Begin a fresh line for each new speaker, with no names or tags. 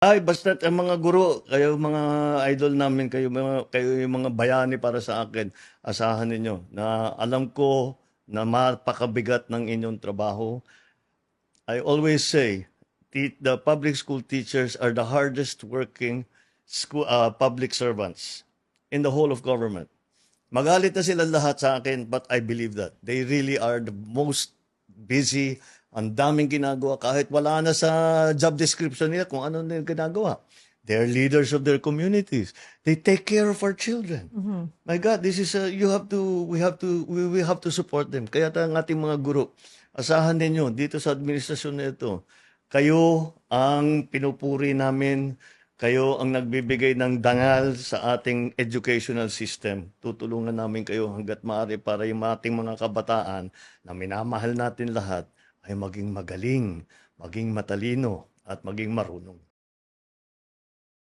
Ay, basta ang mga guro, kayo mga idol namin, kayo, mga, kayo yung mga bayani para sa akin, asahan ninyo na alam ko na mapakabigat ng inyong trabaho. I always say, the public school teachers are the hardest working school, uh, public servants in the whole of government. Magalit na sila lahat sa akin, but I believe that. They really are the most busy, ang daming ginagawa, kahit wala na sa job description nila kung ano nila ginagawa. They're leaders of their communities. They take care of our children. My God, this is a, you have to, we have to, we, we have to support them. Kaya ang ating mga guro, asahan ninyo dito sa administrasyon na ito, kayo ang pinupuri namin, kayo ang nagbibigay ng dangal sa ating educational system. Tutulungan namin kayo hanggat maaari para yung ating mga kabataan na minamahal natin lahat ay maging magaling, maging matalino, at maging marunong.